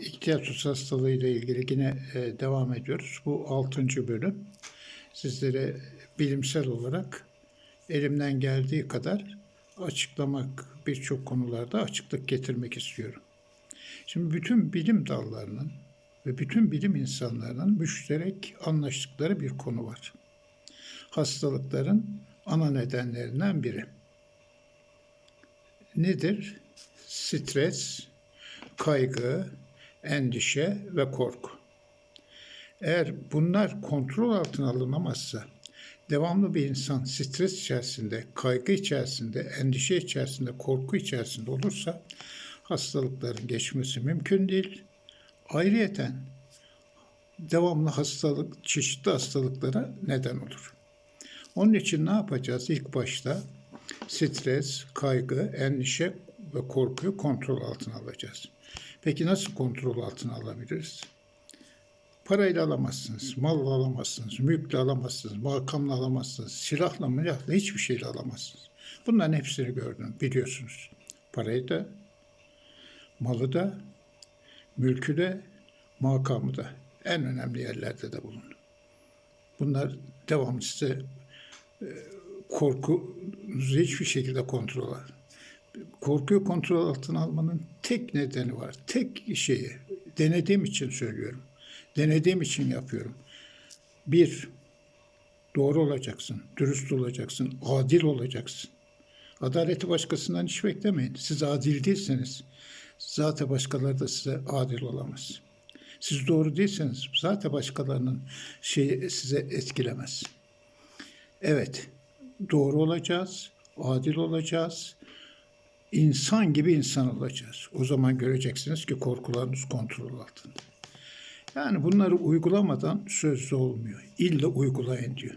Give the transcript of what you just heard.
İhtiyaç hastalığı ile ilgili yine e, devam ediyoruz. Bu altıncı bölüm. Sizlere bilimsel olarak elimden geldiği kadar açıklamak birçok konularda açıklık getirmek istiyorum. Şimdi bütün bilim dallarının ve bütün bilim insanlarının müşterek anlaştıkları bir konu var. Hastalıkların ana nedenlerinden biri. Nedir? Stres, kaygı, endişe ve korku. Eğer bunlar kontrol altına alınamazsa, devamlı bir insan stres içerisinde, kaygı içerisinde, endişe içerisinde, korku içerisinde olursa hastalıkların geçmesi mümkün değil. Ayrıyeten devamlı hastalık, çeşitli hastalıklara neden olur. Onun için ne yapacağız? İlk başta stres, kaygı, endişe ve korkuyu kontrol altına alacağız. Peki nasıl kontrol altına alabiliriz? Parayla alamazsınız, malla alamazsınız, mülkle alamazsınız, makamla alamazsınız, silahla milahla hiçbir şeyle alamazsınız. Bunların hepsini gördüm, biliyorsunuz. Parayı da, malı da, mülkü de, makamı da en önemli yerlerde de bulundu. Bunlar devamlı size e, korkunuzu hiçbir şekilde kontrol eder. Korkuyu kontrol altına almanın tek nedeni var. Tek şeyi denediğim için söylüyorum. Denediğim için yapıyorum. Bir, doğru olacaksın, dürüst olacaksın, adil olacaksın. Adaleti başkasından hiç beklemeyin. Siz adil değilseniz zaten başkaları da size adil olamaz. Siz doğru değilseniz zaten başkalarının şeyi size etkilemez. Evet, doğru olacağız, adil olacağız, insan gibi insan olacağız. O zaman göreceksiniz ki korkularınız kontrol altında. Yani bunları uygulamadan sözlü olmuyor. İlle uygulayın diyor.